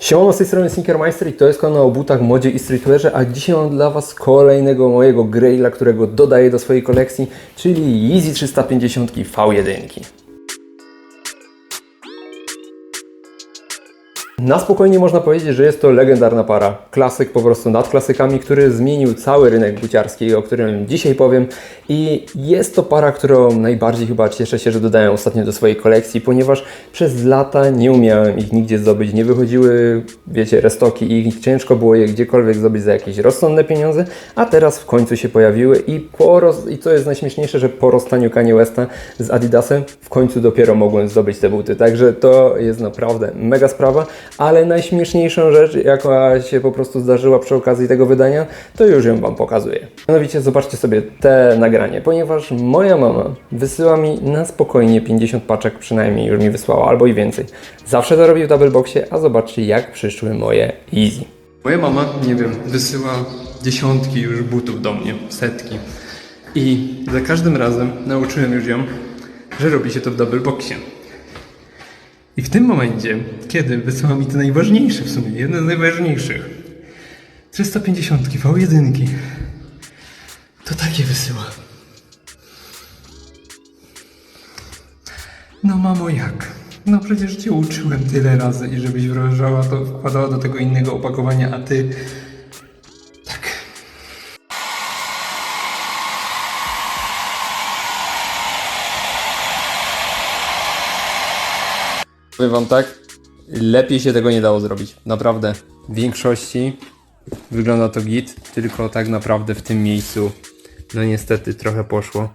Siemano, z tej strony Sneakermeister i to jest kanał o butach, modzie i streetwearze, a dzisiaj mam dla Was kolejnego mojego graila, którego dodaję do swojej kolekcji, czyli Yeezy 350 V1. Na spokojnie można powiedzieć, że jest to legendarna para. Klasyk po prostu nad klasykami, który zmienił cały rynek buciarski, o którym dzisiaj powiem. I jest to para, którą najbardziej chyba cieszę się, że dodałem ostatnio do swojej kolekcji, ponieważ przez lata nie umiałem ich nigdzie zdobyć. Nie wychodziły, wiecie, restoki i ciężko było je gdziekolwiek zdobyć za jakieś rozsądne pieniądze, a teraz w końcu się pojawiły i po roz... i co jest najśmieszniejsze, że po rozstaniu Kanye Westa z Adidasem w końcu dopiero mogłem zdobyć te buty. Także to jest naprawdę mega sprawa, ale najśmieszniejszą rzecz, jaka się po prostu zdarzyła przy okazji tego wydania, to już ją Wam pokazuję. Mianowicie zobaczcie sobie te nagranie, ponieważ moja mama wysyła mi na spokojnie 50 paczek przynajmniej już mi wysłała, albo i więcej. Zawsze to robi w double boxie, a zobaczcie jak przyszły moje Easy. Moja mama, nie wiem, wysyła dziesiątki już butów do mnie, setki. I za każdym razem nauczyłem już ją, że robi się to w double boxie. I w tym momencie, kiedy wysyła mi te najważniejsze w sumie, jedne z najważniejszych, 350 V1, to takie wysyła. No mamo jak? No przecież Cię uczyłem tyle razy i żebyś wrażała to wkładała do tego innego opakowania, a Ty... Powiem Wam tak, lepiej się tego nie dało zrobić. Naprawdę. W większości wygląda to git, tylko tak naprawdę w tym miejscu, no niestety trochę poszło.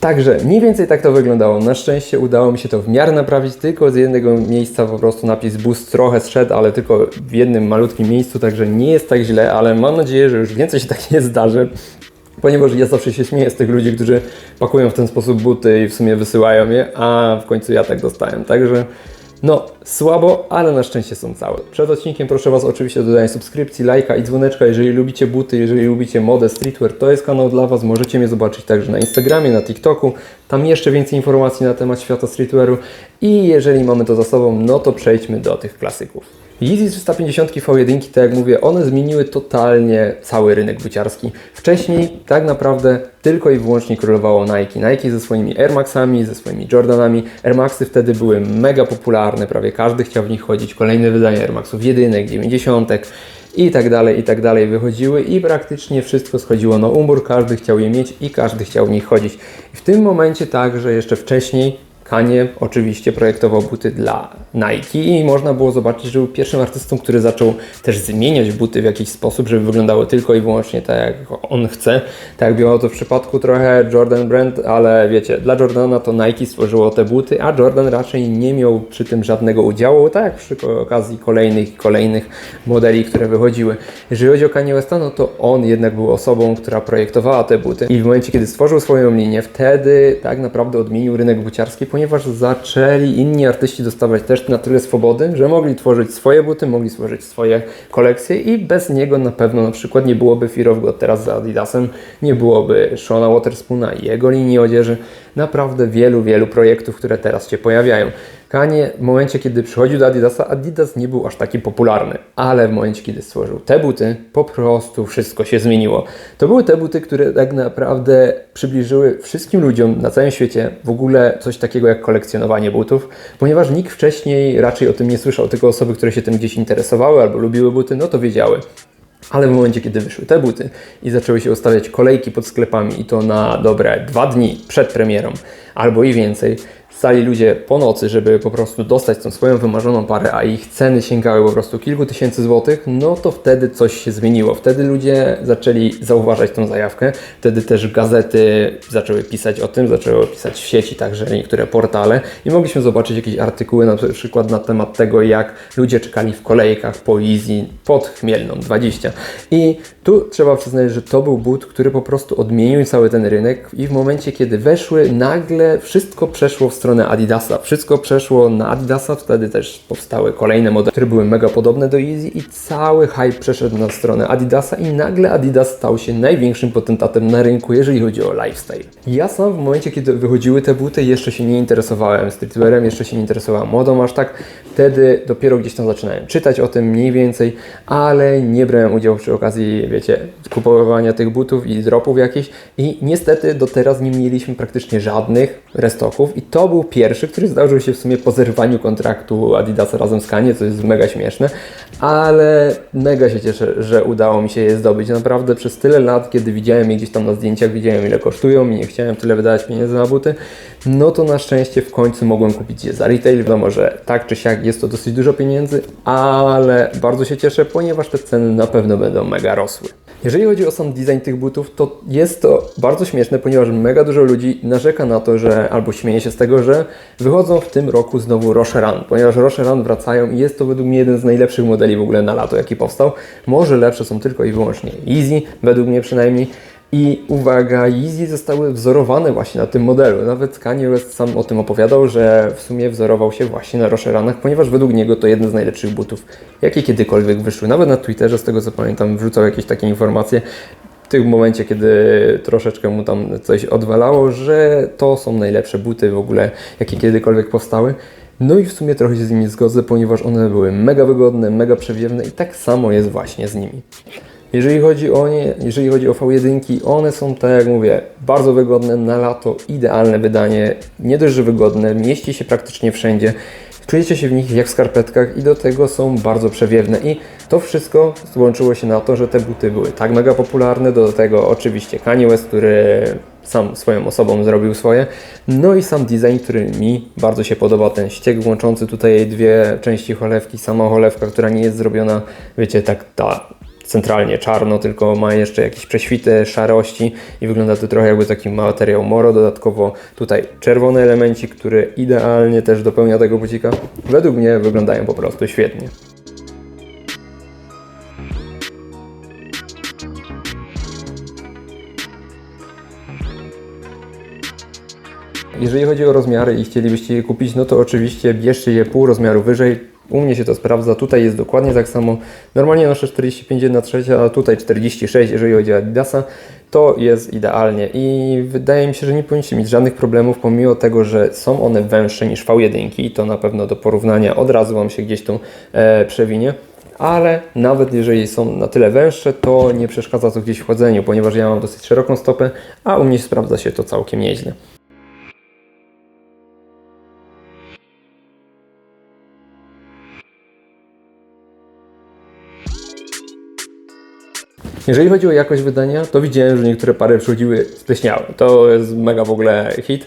Także mniej więcej tak to wyglądało. Na szczęście udało mi się to w miarę naprawić, tylko z jednego miejsca po prostu napis boost trochę zszedł, ale tylko w jednym malutkim miejscu, także nie jest tak źle, ale mam nadzieję, że już więcej się tak nie zdarzy. Ponieważ ja zawsze się śmieję z tych ludzi, którzy pakują w ten sposób buty i w sumie wysyłają je, a w końcu ja tak dostałem. Także no, słabo, ale na szczęście są całe. Przed odcinkiem proszę Was oczywiście o dodanie subskrypcji, lajka i dzwoneczka. Jeżeli lubicie buty, jeżeli lubicie modę, streetwear, to jest kanał dla Was. Możecie mnie zobaczyć także na Instagramie, na TikToku. Tam jeszcze więcej informacji na temat świata streetwearu. I jeżeli mamy to za sobą, no to przejdźmy do tych klasyków. Yeezy 350 V1, tak jak mówię, one zmieniły totalnie cały rynek buciarski. Wcześniej tak naprawdę tylko i wyłącznie królowało Nike. Nike ze swoimi Air Maxami, ze swoimi Jordanami. Air Maxy wtedy były mega popularne, prawie każdy chciał w nich chodzić. Kolejne wydania Air Maxów jedynek, 90 i tak dalej, i tak dalej wychodziły i praktycznie wszystko schodziło na umór, każdy chciał je mieć i każdy chciał w nich chodzić. I w tym momencie także jeszcze wcześniej Kanye oczywiście projektował buty dla Nike i można było zobaczyć, że był pierwszym artystą, który zaczął też zmieniać buty w jakiś sposób, żeby wyglądały tylko i wyłącznie tak, jak on chce. Tak jak było to w przypadku trochę Jordan Brand, ale wiecie, dla Jordana to Nike stworzyło te buty, a Jordan raczej nie miał przy tym żadnego udziału, tak jak przy okazji kolejnych kolejnych modeli, które wychodziły. Jeżeli chodzi o Kanye Westa, no to on jednak był osobą, która projektowała te buty i w momencie, kiedy stworzył swoją linię, wtedy tak naprawdę odmienił rynek buciarski, ponieważ zaczęli inni artyści dostawać też na tyle swobody, że mogli tworzyć swoje buty, mogli stworzyć swoje kolekcje i bez niego na pewno na przykład nie byłoby Fear of God teraz z Adidasem, nie byłoby Shona Waterspoona i jego linii odzieży, naprawdę wielu, wielu projektów, które teraz się pojawiają. Kanye w momencie, kiedy przychodził do Adidasa, Adidas nie był aż taki popularny, ale w momencie, kiedy stworzył te buty, po prostu wszystko się zmieniło. To były te buty, które tak naprawdę przybliżyły wszystkim ludziom na całym świecie w ogóle coś takiego jak kolekcjonowanie butów, ponieważ nikt wcześniej raczej o tym nie słyszał, tylko osoby, które się tym gdzieś interesowały albo lubiły buty, no to wiedziały. Ale w momencie, kiedy wyszły te buty i zaczęły się ustawiać kolejki pod sklepami i to na dobre dwa dni przed premierą albo i więcej, stali ludzie po nocy, żeby po prostu dostać tą swoją wymarzoną parę, a ich ceny sięgały po prostu kilku tysięcy złotych, no to wtedy coś się zmieniło. Wtedy ludzie zaczęli zauważać tą zajawkę, wtedy też gazety zaczęły pisać o tym, zaczęły pisać w sieci także niektóre portale i mogliśmy zobaczyć jakieś artykuły na przykład na temat tego, jak ludzie czekali w kolejkach po Easy pod Chmielną 20. I tu trzeba przyznać, że to był but, który po prostu odmienił cały ten rynek i w momencie, kiedy weszły, nagle wszystko przeszło w stronę Adidasa. Wszystko przeszło na Adidasa, wtedy też powstały kolejne modele, które były mega podobne do Yeezy i cały hype przeszedł na stronę Adidasa i nagle Adidas stał się największym potentatem na rynku, jeżeli chodzi o lifestyle. Ja sam w momencie, kiedy wychodziły te buty, jeszcze się nie interesowałem streetwearem, jeszcze się nie interesowałem modą aż tak. Wtedy dopiero gdzieś tam zaczynałem czytać o tym mniej więcej, ale nie brałem udziału przy okazji, wiecie, kupowania tych butów i dropów jakichś i niestety do teraz nie mieliśmy praktycznie żadnych restoków i to był pierwszy, który zdarzył się w sumie po zerwaniu kontraktu Adidasa razem z Kanye, co jest mega śmieszne, ale mega się cieszę, że udało mi się je zdobyć. Naprawdę przez tyle lat, kiedy widziałem je gdzieś tam na zdjęciach, widziałem ile kosztują i nie chciałem tyle wydawać pieniędzy na buty, no to na szczęście w końcu mogłem kupić je za retail. Wiadomo, że tak czy siak jest to dosyć dużo pieniędzy, ale bardzo się cieszę, ponieważ te ceny na pewno będą mega rosły. Jeżeli chodzi o sam design tych butów, to jest to bardzo śmieszne, ponieważ mega dużo ludzi narzeka na to, że albo śmieje się z tego, że wychodzą w tym roku znowu Rocheran, ponieważ Rocheran wracają i jest to według mnie jeden z najlepszych modeli w ogóle na lato, jaki powstał. Może lepsze są tylko i wyłącznie Easy, według mnie przynajmniej. I uwaga, Yeezy zostały wzorowane właśnie na tym modelu. Nawet Kanye West sam o tym opowiadał, że w sumie wzorował się właśnie na Rocheranach, ponieważ według niego to jeden z najlepszych butów, jakie kiedykolwiek wyszły. Nawet na Twitterze, z tego co pamiętam, wrzucał jakieś takie informacje w tym momencie, kiedy troszeczkę mu tam coś odwalało, że to są najlepsze buty w ogóle, jakie kiedykolwiek powstały. No i w sumie trochę się z nimi zgodzę, ponieważ one były mega wygodne, mega przewiewne i tak samo jest właśnie z nimi. Jeżeli chodzi o nie, jeżeli chodzi o V1, one są, tak jak mówię, bardzo wygodne na lato, idealne wydanie, nie dość, że wygodne, mieści się praktycznie wszędzie. Czujecie się w nich jak w skarpetkach i do tego są bardzo przewiewne. I to wszystko złączyło się na to, że te buty były tak mega popularne, do tego oczywiście Kanye West, który sam swoją osobą zrobił swoje, no i sam design, który mi bardzo się podoba, ten ścieg łączący tutaj dwie części cholewki, sama cholewka, która nie jest zrobiona, wiecie, tak ta centralnie czarno, tylko ma jeszcze jakieś prześwity szarości i wygląda to trochę jakby taki materiał moro. Dodatkowo tutaj czerwony elemencik, który idealnie też dopełnia tego bucika. Według mnie wyglądają po prostu świetnie. Jeżeli chodzi o rozmiary i chcielibyście je kupić, no to oczywiście bierzcie je pół rozmiaru wyżej. U mnie się to sprawdza, tutaj jest dokładnie tak samo. Normalnie noszę 45 na 3, a tutaj 46, jeżeli chodzi o Adidasa. To jest idealnie i wydaje mi się, że nie powinniście mieć żadnych problemów, pomimo tego, że są one węższe niż V1 i to na pewno do porównania od razu Wam się gdzieś tu e, przewinie. Ale nawet jeżeli są na tyle węższe, to nie przeszkadza to gdzieś w chodzeniu, ponieważ ja mam dosyć szeroką stopę, a u mnie sprawdza się to całkiem nieźle. Jeżeli chodzi o jakość wydania, to widziałem, że niektóre pary przychodziły spleśniałe. To jest mega w ogóle hit,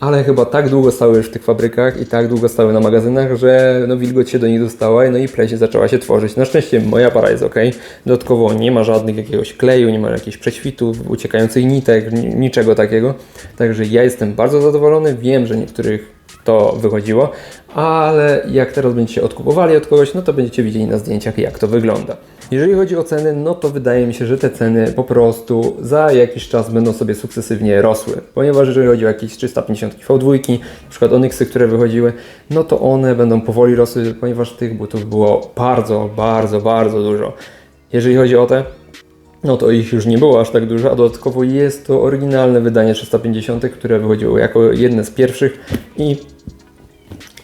ale chyba tak długo stały już w tych fabrykach i tak długo stały na magazynach, że no wilgoć się do nich dostała no i pleść zaczęła się tworzyć. Na szczęście moja para jest ok. Dodatkowo nie ma żadnych jakiegoś kleju, nie ma jakichś prześwitów, uciekających nitek, ni- niczego takiego. Także ja jestem bardzo zadowolony. Wiem, że niektórych to wychodziło, ale jak teraz będziecie odkupowali od kogoś, no to będziecie widzieli na zdjęciach, jak to wygląda. Jeżeli chodzi o ceny, no to wydaje mi się, że te ceny po prostu za jakiś czas będą sobie sukcesywnie rosły, ponieważ jeżeli chodzi o jakieś 350 V2, na przykład Onyxy, które wychodziły, no to one będą powoli rosły, ponieważ tych butów było bardzo, bardzo, bardzo dużo. Jeżeli chodzi o te, no to ich już nie było aż tak dużo, a dodatkowo jest to oryginalne wydanie 350, które wychodziło jako jedne z pierwszych i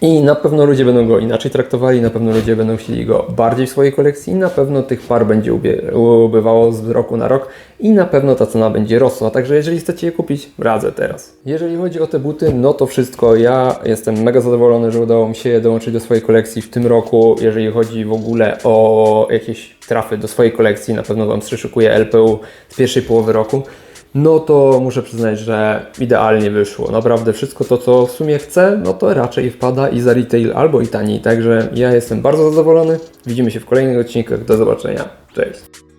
i na pewno ludzie będą go inaczej traktowali, na pewno ludzie będą chcieli go bardziej w swojej kolekcji na pewno tych par będzie ubywało z roku na rok i na pewno ta cena będzie rosła. Także jeżeli chcecie je kupić, radzę teraz. Jeżeli chodzi o te buty, no to wszystko. Ja jestem mega zadowolony, że udało mi się je dołączyć do swojej kolekcji w tym roku. Jeżeli chodzi w ogóle o jakieś trafy do swojej kolekcji, na pewno Wam przyszykuję LPU z pierwszej połowy roku no to muszę przyznać, że idealnie wyszło. Naprawdę wszystko to, co w sumie chcę, no to raczej wpada i za retail albo i taniej. Także ja jestem bardzo zadowolony. Widzimy się w kolejnych odcinkach. Do zobaczenia. Cześć.